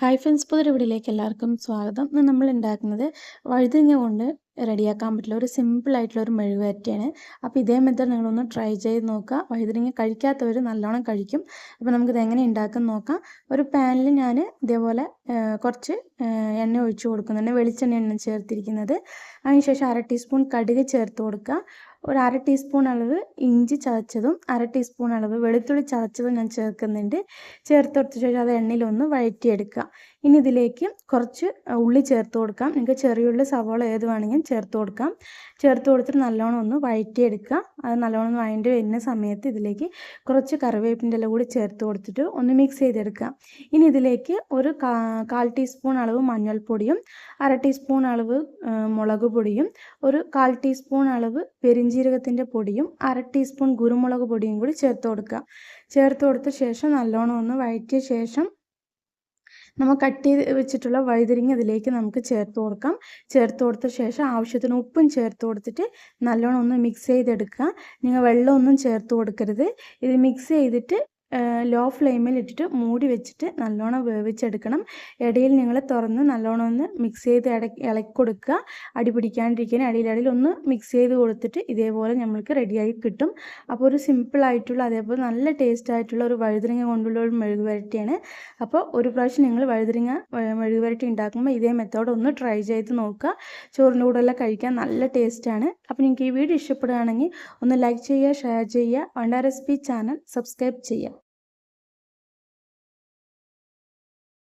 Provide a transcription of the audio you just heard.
Hi friends പുതിയ വീഡിയോയിലേക്ക് എല്ലാവർക്കും സ്വാഗതം. ഇന്ന് നമ്മൾ ഉണ്ടാക്കുന്നത് വഴുതനങ്ങ കൊണ്ട് റെഡിയാക്കാൻ പറ്റില്ല ഒരു സിമ്പിൾ ആയിട്ടുള്ള ഒരു മെഴുകുവരട്ടിയാണ്. അപ്പോൾ ഇതേ മെത്തേഡ് നിങ്ങളൊന്ന് ട്രൈ ചെയ്ത് നോക്കുക. വഴുതനങ്ങ കഴിക്കാത്തവർ നല്ലോണം കഴിക്കും. അപ്പോൾ നമുക്കിത് എങ്ങനെ ഉണ്ടാക്കാൻ നോക്കാം. ഒരു പാനിൽ ഞാൻ ഇതേപോലെ കുറച്ച് എണ്ണ ഒഴിച്ചു കൊടുക്കുന്നുണ്ട്. വെളിച്ചെണ്ണയാണ് ചേർത്തിരിക്കുന്നത്. അതിനുശേഷം അര ടീസ്പൂൺ കടുക് ചേർത്ത് കൊടുക്കുക. ഒരു അര ടീസ്പൂൺ അളവ് ഇഞ്ചി ചതച്ചതും അര ടീസ്പൂൺ അളവ് വെളുത്തുള്ളി ചതച്ചതും ഞാൻ ചേർക്കുന്നുണ്ട്. ചേർത്ത് കൊടുത്ത ശേഷം അത് എണ്ണയിലൊന്ന് വഴറ്റിയെടുക്കുക. ഇനി ഇതിലേക്ക് കുറച്ച് ഉള്ളി ചേർത്ത് കൊടുക്കാം. നിങ്ങൾക്ക് ചെറിയുള്ളി സവോള ഏത് വേണമെങ്കിലും ചേർത്ത് കൊടുക്കാം. ചേർത്ത് കൊടുത്തിട്ട് നല്ലോണം ഒന്ന് വഴറ്റിയെടുക്കുക. അത് നല്ലോണം വഴണ്ടി വരുന്ന സമയത്ത് ഇതിലേക്ക് കുറച്ച് കറിവേപ്പിന്റെ ഇല കൂടി ചേർത്ത് കൊടുത്തിട്ട് ഒന്ന് മിക്സ് ചെയ്തെടുക്കുക. ഇനി ഇതിലേക്ക് ഒരു കാൽ ടീസ്പൂൺ അളവ് മഞ്ഞൾപ്പൊടിയും അര ടീസ്പൂൺ അളവ് മുളക് പൊടിയും ഒരു കാൽ ടീസ്പൂൺ അളവ് പെരിഞ്ജീരകത്തിന്റെ പൊടിയും അര ടീസ്പൂൺ കുരുമുളക് പൊടിയും കൂടി ചേർത്ത് കൊടുക്കുക. ചേർത്ത് കൊടുത്ത ശേഷം നല്ലോണം ഒന്ന് വഴറ്റിയ ശേഷം നമ്മൾ കട്ട് ചെയ്ത് വെച്ചിട്ടുള്ള വഴുതിരിങ്ങ ഇതിലേക്ക് നമുക്ക് ചേർത്ത് കൊടുക്കാം. ചേർത്ത് കൊടുത്ത ശേഷം ആവശ്യത്തിന് ഉപ്പും ചേർത്ത് കൊടുത്തിട്ട് നല്ലോണം ഒന്ന് മിക്സ് ചെയ്തെടുക്കുക. നിങ്ങൾ വെള്ളമൊന്നും ചേർത്ത് കൊടുക്കരുത്. ഇത് മിക്സ് ചെയ്തിട്ട് ലോ ഫ്ലെയിമിൽ ഇട്ടിട്ട് മൂടി വെച്ചിട്ട് നല്ലോണം വേവിച്ചെടുക്കണം. ഇടയിൽ നിങ്ങൾ തുറന്ന് നല്ലോണം ഒന്ന് മിക്സ് ചെയ്ത് ഇളക്കി കൊടുക്കുക. അടി പിടിക്കാണ്ടിരിക്കാൻ അടിയിലടിയിൽ ഒന്ന് മിക്സ് ചെയ്ത് കൊടുത്തിട്ട് ഇതേപോലെ നമ്മൾക്ക് റെഡിയായി കിട്ടും. അപ്പോൾ ഒരു സിമ്പിൾ ആയിട്ടുള്ള അതേപോലെ നല്ല ടേസ്റ്റ് ആയിട്ടുള്ള ഒരു വഴുതിരിങ്ങ കൊണ്ടുള്ള ഒരു മെഴുകുവരട്ടിയാണ്. അപ്പോൾ ഒരു പ്രാവശ്യം നിങ്ങൾ വഴുതനങ്ങ മെഴുകുവരട്ടി ഉണ്ടാക്കുമ്പോൾ ഇതേ മെത്തേഡ് ഒന്ന് ട്രൈ ചെയ്ത് നോക്കുക. ചോറിന്റെ കൂടെല്ലാം കഴിക്കാൻ നല്ല ടേസ്റ്റാണ് അപ്പോൾ നിങ്ങൾക്ക് ഈ വീഡിയോ ഇഷ്ടപ്പെടുകയാണെങ്കിൽ ഒന്ന് ലൈക്ക് ചെയ്യുക ഷെയർ ചെയ്യുക. വണ്ട റെസിപ്പി ചാനൽ സബ്സ്ക്രൈബ് ചെയ്യുക.